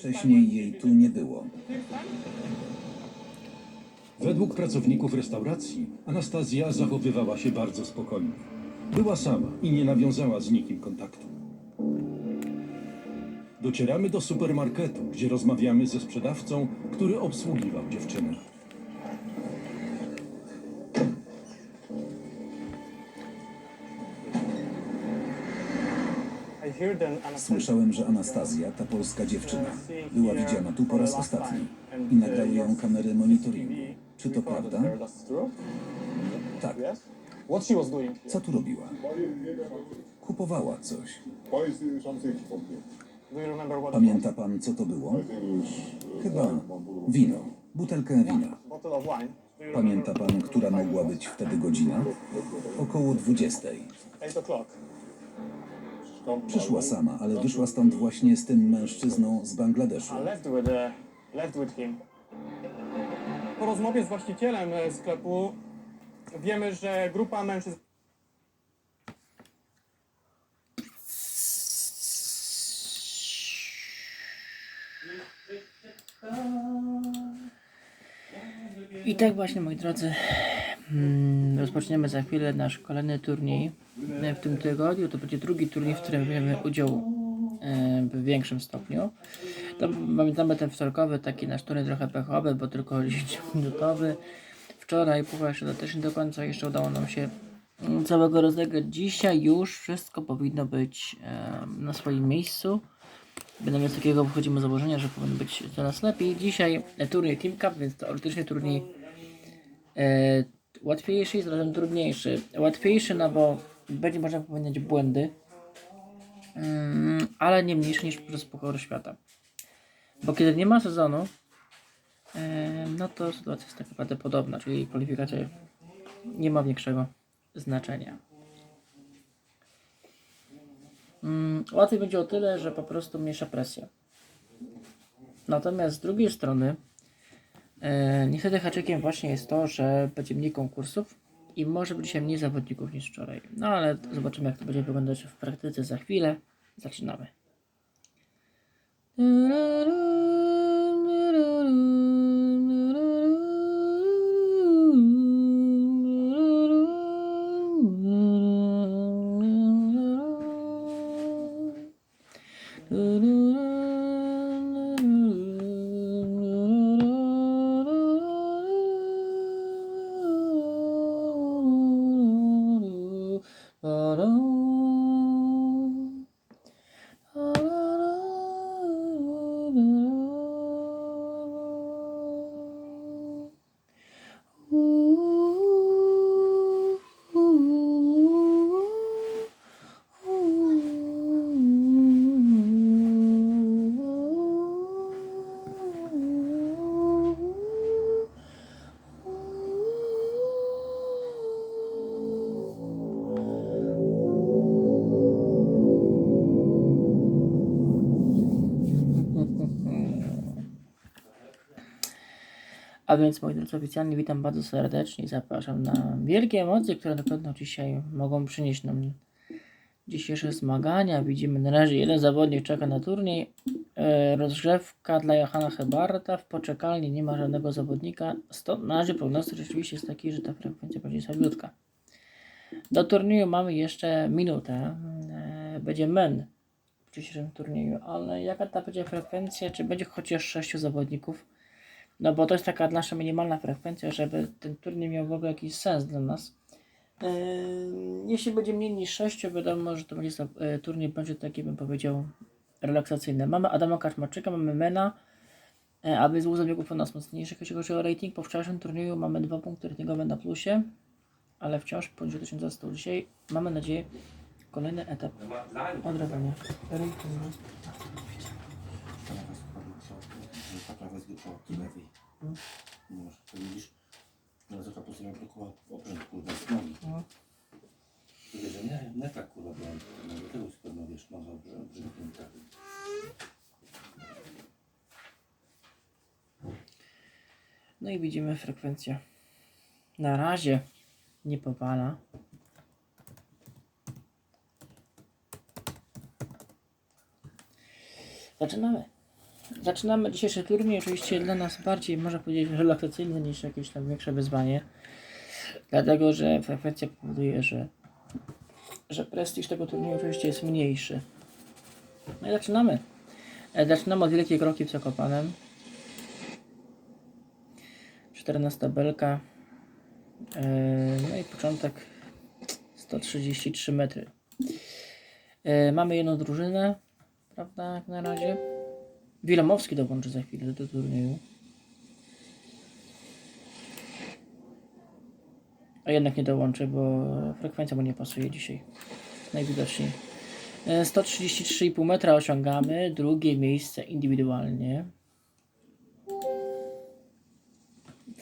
Wcześniej jej tu nie było. Według pracowników restauracji Anastazja zachowywała się bardzo spokojnie. Była sama i nie nawiązała z nikim kontaktu. Docieramy do supermarketu, gdzie rozmawiamy ze sprzedawcą, który obsługiwał dziewczynę. Słyszałem, że Anastazja, ta polska dziewczyna, była widziana tu po raz ostatni i nagrały ją kamery monitoringu. Czy to prawda? Tak. Co tu robiła? Kupowała coś. Pamięta pan, co to było? Chyba wino. Butelkę wina. Pamięta pan, która mogła być wtedy godzina? Około 20. Przyszła sama, ale wyszła stąd właśnie z tym mężczyzną z Bangladeszu. Uh. Po rozmowie z właścicielem e, sklepu wiemy, że grupa mężczyzn I tak właśnie, moi drodzy, rozpoczniemy za chwilę nasz kolejny turniej w tym tygodniu. To będzie drugi turniej, w którym weźmiemy udział e, w większym stopniu. To pamiętamy ten wtorkowy, taki nasz turniej trochę pechowy, bo tylko 10-minutowy. Wczoraj puchar jeszcze też nie do końca jeszcze udało nam się całego rozegrać. Dzisiaj już wszystko powinno być e, na swoim miejscu. Bynajmniej z takiego wychodzimy z założenia, że powinno być coraz lepiej. Dzisiaj turniej Team Cup, więc teoretycznie turniej e, łatwiejszy i zarazem trudniejszy. Łatwiejszy, no bo będzie można popełniać błędy, mm, ale nie mniejsze niż przez pokory świata. Bo kiedy nie ma sezonu, no to sytuacja jest tak naprawdę podobna, czyli kwalifikacja nie ma większego znaczenia. Mm, łatwiej będzie o tyle, że po prostu mniejsza presja. Natomiast z drugiej strony, niestety haczykiem właśnie jest to, że będzie mniej konkursów i może być dzisiaj mniej zawodników niż wczoraj. No ale zobaczymy, jak to będzie wyglądać w praktyce za chwilę. Zaczynamy. A więc moi drodzy, oficjalnie witam bardzo serdecznie i zapraszam na wielkie emocje, które na pewno dzisiaj mogą przynieść nam dzisiejsze zmagania. Widzimy na razie jeden zawodnik czeka na turniej. E, rozgrzewka dla Johana Hebarta. W poczekalni nie ma żadnego zawodnika. Stąd na razie prognoz rzeczywiście jest taki, że ta frekwencja będzie słabiutka. Do turnieju mamy jeszcze minutę. E, będzie men w dzisiejszym turnieju, ale jaka ta będzie frekwencja? Czy będzie chociaż sześciu zawodników? No bo to jest taka nasza minimalna frekwencja, żeby ten turniej miał w ogóle jakiś sens dla nas. Yy, jeśli będzie mniej niż 6, wiadomo, że to będzie yy, turniej będzie taki, bym powiedział, relaksacyjny. Mamy Adama Kaczmarczyka, mamy Mena, yy, aby z zawodników u nas mocniejszych, jeśli chodzi o rating. Po wczorajszym turnieju mamy dwa punkty ratingowe na plusie, ale wciąż poniżej 1100. Dzisiaj mamy nadzieję kolejny etap odrabiania ratingu. Tylko od lewej. No, to widzisz, ale za to po stronie blokowa oprzęt, kurwa, z nogi. No. Wiesz, że nie, nie tak, kurwa, no, do tego pewno, wiesz, noga. No i widzimy frekwencja. Na razie nie powala. Zaczynamy. Zaczynamy dzisiejszy turniej, oczywiście dla nas bardziej, można powiedzieć, relaksacyjny niż jakieś tam większe wyzwanie. Dlatego, że frekwencja powoduje, że, że prestiż tego turnieju oczywiście jest mniejszy. No i zaczynamy. E, Zaczynamy od wielkiej kroki w Zakopanem. 14 belka. E, No i początek 133 metry. E, Mamy jedną drużynę, prawda, jak na razie. Wilemowski dołączy za chwilę do turnieju. A jednak nie dołączy, bo frekwencja mu nie pasuje dzisiaj. Najwidoczniej. E, 133,5 metra osiągamy. Drugie miejsce indywidualnie.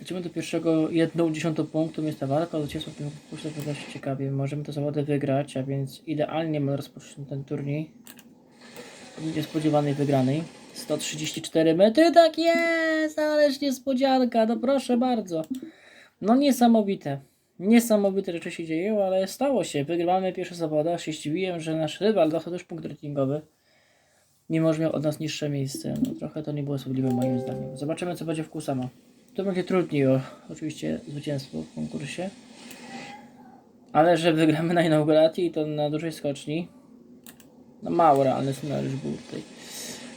Lecimy do pierwszego jedną dziesiątą punktu. Jest ta walka o zwycięstwo w. To dość ciekawie. Możemy tę zawody wygrać, a więc idealnie mamy rozpocząć ten turniej. od Niespodziewanej wygranej. 134 metry, tak jest! Ależ niespodzianka, no proszę bardzo. No niesamowite. Niesamowite rzeczy się dzieją, ale stało się. Wygrywamy pierwsze zawody, aż się zdziwiłem, że nasz rywal dostał też punkt ratingowy. Mimo, że miał od nas niższe miejsce. No trochę to nie było sprawiedliwe moim zdaniem. Zobaczymy co będzie w Kusama. To będzie trudniej o oczywiście zwycięstwo w konkursie. Ale że wygramy na inauguracji i to na dużej skoczni. No mało realny scenariusz był tutaj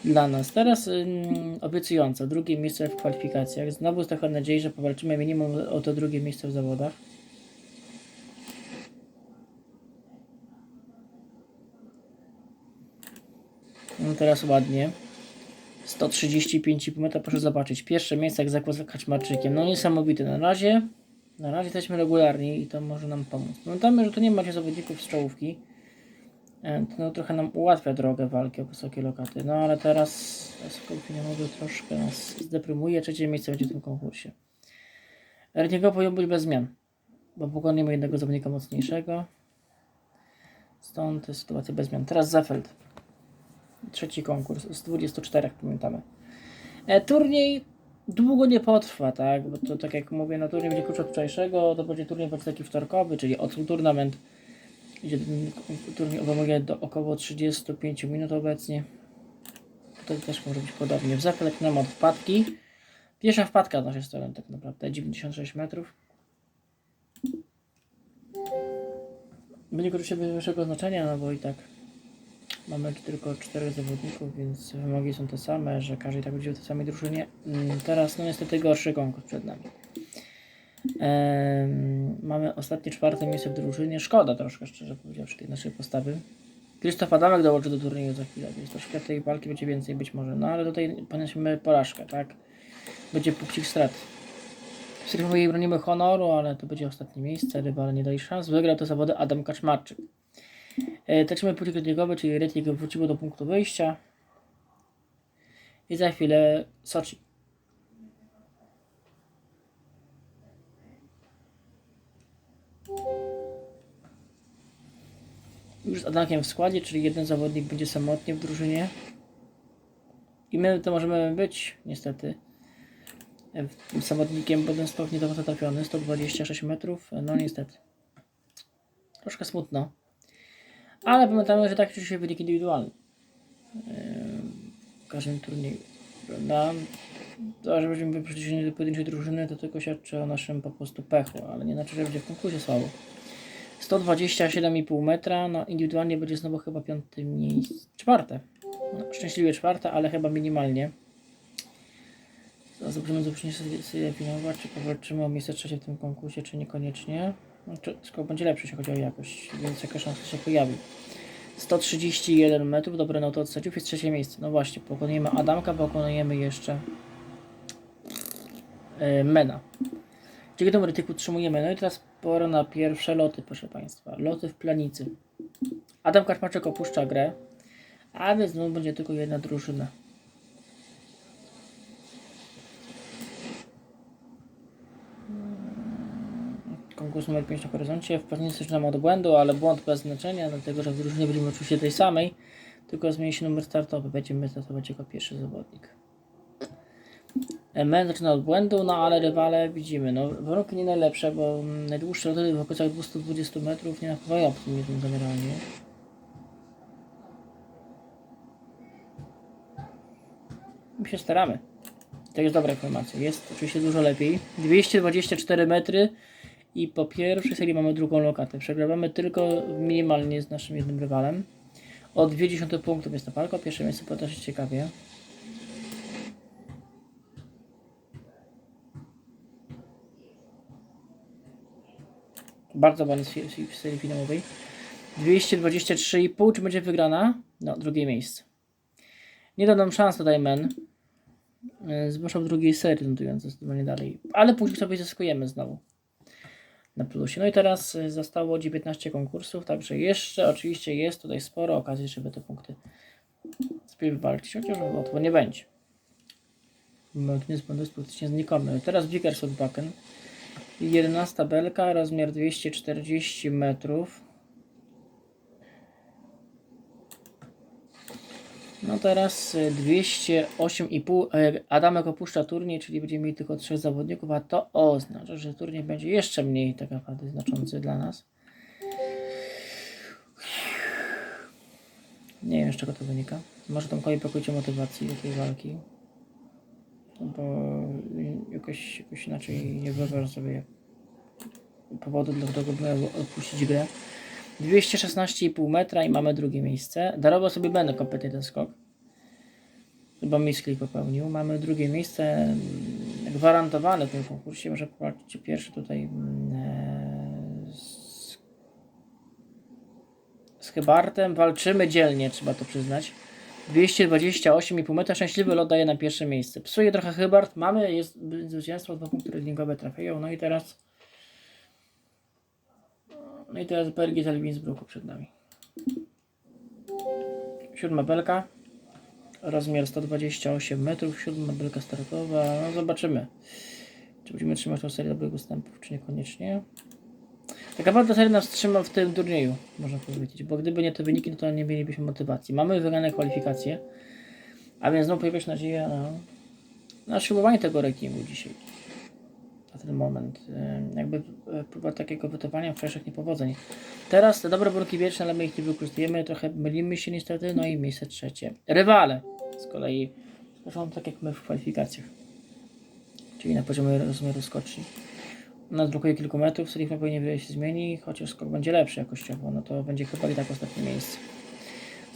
dla nas. Teraz ym, obiecująco. Drugie miejsce w kwalifikacjach. Znowu z taką nadziei, że powalczymy minimum o to drugie miejsce w zawodach. No teraz ładnie. 135,5 metra, proszę zobaczyć. Pierwsze miejsce jak zakład Kaczmarczykiem. No niesamowite. Na razie, na razie jesteśmy regularni i to może nam pomóc. Pamiętamy, że tu nie macie zawodników z czołówki. E, To no, trochę nam ułatwia drogę walki o wysokie lokaty. No ale teraz Sokołów Finałowy troszkę nas zdeprymuje. Trzecie miejsce będzie w tym konkursie. Ratingowo powinien być bez zmian. Bo pokonujemy jednego zawodnika mocniejszego. Stąd jest sytuacja bez zmian. Teraz Zafeld. Trzeci konkurs z 24 pamiętamy. E, turniej długo nie potrwa, tak? Bo to tak jak mówię, no turniej będzie krótszy od wczorajszego, to będzie turniej bardziej taki wtorkowy, czyli Otul Tournament. Gdzie ten turniej obejmuje do około 35 minut obecnie. To też może być podobnie. W zakleknę od wpadki. Pierwsza wpadka z naszej strony tak naprawdę, 96 metrów. Będzie oczywiście bez większego znaczenia, no bo i tak mamy tylko czterech zawodników, więc wymogi są te same, że każdy i tak będzie w tej samej drużynie. Mm, Teraz no niestety gorszy konkurs przed nami. Mamy ostatnie czwarte miejsce w drużynie. Szkoda troszkę, szczerze powiedziawszy, tej naszej postawy. Krzysztof Adamek dołączy do turnieju za chwilę, więc troszkę tej walki będzie więcej być może. No ale tutaj poniesiemy porażkę, tak? Będzie punkcik strat. W jej bronimy honoru, ale to będzie ostatnie miejsce. Rywale nie dali szans. Wygrał te zawody Adam Kaczmarczyk. E, Tracimy punkty ratingowe, czyli rating wróciło do punktu wyjścia. I za chwilę Sochi. Już z Adamkiem w składzie, czyli jeden zawodnik będzie samotnie w drużynie. I my to możemy być, niestety, tym zawodnikiem, bo ten stok nie do końca trafiony, 126 metrów, no niestety. Troszkę smutno. Ale pamiętamy, że tak się wynik indywidualny. Yy, W każdym turnieju. Prawda? To, że będziemy przeciwni do pojedynczej drużyny, to tylko świadczy o naszym po prostu pechu, ale nie znaczy, że będzie w konkursie słabo. 127,5 metra, no indywidualnie będzie znowu chyba piąte miejsce, czwarte. No, szczęśliwie czwarte, ale chyba minimalnie. Zobaczymy, przyniesie sobie finałowa, czy powalczymy o miejsce trzecie w tym konkursie, czy niekoniecznie. No, czy, skoro będzie lepszy, jeśli chodzi o jakość, więc jaka szansa się pojawi. 131 metrów, dobre no to od sędziów jest trzecie miejsce. No właśnie, pokonujemy Adamka, pokonujemy jeszcze e, Mena. Dzięki temu rytyku utrzymujemy. No i teraz pora na pierwsze loty, proszę Państwa. Loty w planicy. Adam Karpaczek opuszcza grę, a więc znowu będzie tylko jedna drużyna. konkurs numer 5 na horyzoncie. W pewnie zaczynamy od błędu, ale błąd bez znaczenia, dlatego że w drużynie będziemy oczywiście tej samej, tylko zmieni się numer startowy. Będziemy startować jako pierwszy zawodnik. Men zaczyna od błędu, no ale rywale widzimy, no warunki nie najlepsze, bo mm, najdłuższe loty w okolicach 220 metrów nie napływają optymizmu generalnie. My się staramy. To jest dobra informacja. Jest oczywiście dużo lepiej. 224 metry i po pierwszej serii mamy drugą lokatę. Przegrywamy tylko minimalnie z naszym jednym rywalem. O 20 punktów jest ta walka. Pierwsze miejsce się ciekawie. Bardzo ładny w serii finałowej. 223,5. Czy będzie wygrana? No, drugie miejsce. Nie dał nam szans tutaj men. E, Zwłaszcza w drugiej serii, notując zdecydowanie dalej. Ale później sobie zyskujemy znowu na plusie. No i teraz e, zostało 19 konkursów, także jeszcze oczywiście jest tutaj sporo okazji, żeby te punkty sobie wywalczyć, chociaż łatwo nie będzie. Martinez Bond jest praktycznie znikomy. Teraz Vickers od Bakken. 11 belka, rozmiar 240 metrów. No teraz y, 208,5. e, Adamek opuszcza turniej, czyli będziemy mieli tylko trzech zawodników, a to oznacza, że turniej będzie jeszcze mniej tak naprawdę znaczący dla nas. Nie wiem z czego to wynika. Może Tomkowi brakuje motywacji do tej walki. Bo jakoś, jakoś inaczej nie wyobrażam sobie powodu, dla którego bym miał odpuścić grę. 216,5 metra i mamy drugie miejsce. Darował sobie będę kompletnie ten skok. Chyba misklik popełnił. Mamy drugie miejsce gwarantowane w tym konkursie. Może popatrzcie pierwszy tutaj mm, e, z, z. Walczymy dzielnie, trzeba to przyznać. 228,5 metra. Szczęśliwy lot daje na pierwsze miejsce. Psuje trochę Chybart. Mamy, jest zwycięstwo, dwa punkty ratingowe trafiają. No i teraz no i teraz Belgię z Elwinsbruku przed nami. Siódma belka. Rozmiar 128 metrów. Siódma belka startowa. No zobaczymy. Czy będziemy trzymać tą serię dobrych występów, czy niekoniecznie. Tak naprawdę seria nas trzyma w tym turnieju, można powiedzieć. Bo gdyby nie te wyniki, no to nie mielibyśmy motywacji. Mamy wygrane kwalifikacje. A więc znowu pojawia się nadzieja na, na ślubowanie tego rankingu dzisiaj na ten moment. Jakby e, próba takiego wytowania wczorajszych niepowodzeń. Teraz te dobre warunki wieczne, ale my ich nie wykorzystujemy, trochę mylimy się niestety, no i miejsce trzecie. Rywale z kolei skoczą tak jak my w kwalifikacjach, czyli na poziomie rozmiaru skoczni. Nas blokuje kilku metrów, serii pewnie wiele się zmieni, chociaż skok będzie lepszy jakościowo, no to będzie chyba i tak ostatnie miejsce.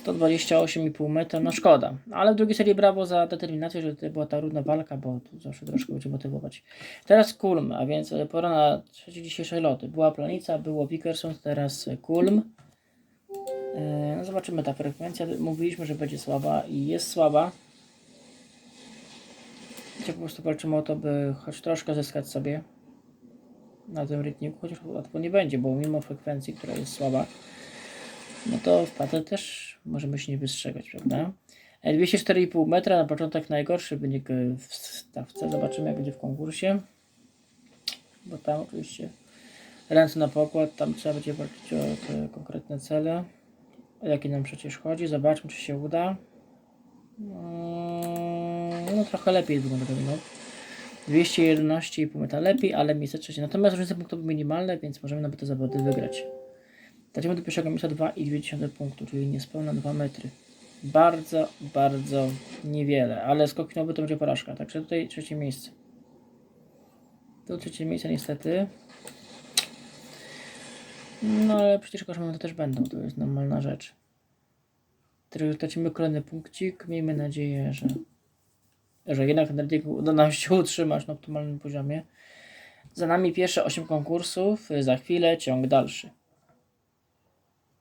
128,5 metra, no szkoda. Ale w drugiej serii brawo za determinację, że to była ta trudna walka, bo tu zawsze troszkę będzie motywować. Teraz Kulm, a więc pora na trzecie dzisiejsze loty. Była Planica, było Wickerson, teraz Kulm. E, No zobaczymy, ta frekwencja, mówiliśmy, że będzie słaba i jest słaba. Gdzie po prostu walczymy o to, by choć troszkę zyskać sobie na tym rytmiku, chociaż łatwo nie będzie, bo mimo frekwencji, która jest słaba, no to wpłatę też możemy się nie wystrzegać, prawda? E, 204,5 metra, na początek najgorszy wynik e, w stawce. Zobaczymy jak będzie w konkursie. Bo tam oczywiście ręce na pokład, tam trzeba będzie walczyć o te konkretne cele. O jakie nam przecież chodzi. Zobaczmy czy się uda. Mm, No trochę lepiej wygląda ten lot. 211,5 metra lepiej, ale miejsce trzecie. Natomiast różnice punktowe minimalne, więc możemy nawet te zawody wygrać. Tracimy do pierwszego miejsca 2,2 punktu, czyli niespełna 2 metry. Bardzo, bardzo niewiele, ale skok finałowy to będzie porażka, także tutaj trzecie miejsce. Tu trzecie miejsce niestety. No ale przecież koszmary też będą, to jest normalna rzecz. Tracimy kolejny punkcik, miejmy nadzieję, że, że jednak ten rating uda nam się utrzymać na optymalnym poziomie. Za nami pierwsze 8 konkursów, za chwilę ciąg dalszy.